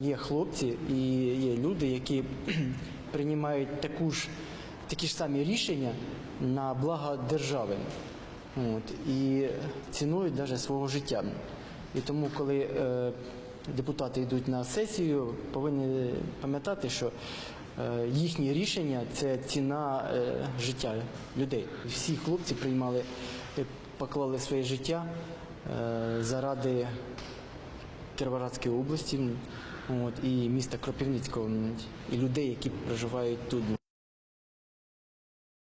Є хлопці і є люди, які приймають таку ж, такі ж самі рішення на благо держави От, і цінують навіть свого життя. І тому, коли е, депутати йдуть на сесію, повинні пам'ятати, що е, їхні рішення це ціна е, життя людей. Всі хлопці приймали, е, поклали своє життя заради Кіровоградської області от, і міста Кропивницького, і людей, які проживають тут.